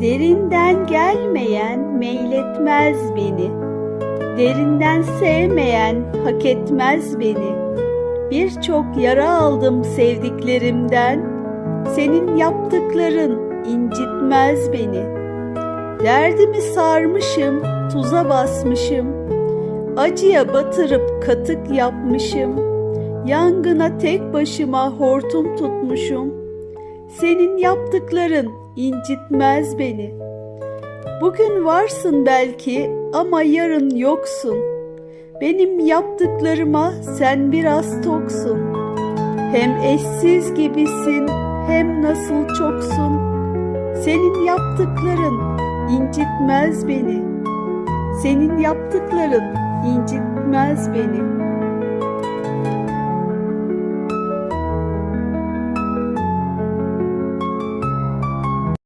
Derinden gelmeyen meyletmez beni. Derinden sevmeyen hak etmez beni. Birçok yara aldım sevdiklerimden. Senin yaptıkların incitmez beni. Derdimi sarmışım, tuza basmışım. Acıya batırıp katık yapmışım. Yangına tek başıma hortum tutmuşum. Senin yaptıkların incitmez beni. Bugün varsın belki ama yarın yoksun. Benim yaptıklarıma sen biraz toksun. Hem eşsiz gibisin hem nasıl çoksun. Senin yaptıkların incitmez beni. Senin yaptıkların incitmez beni.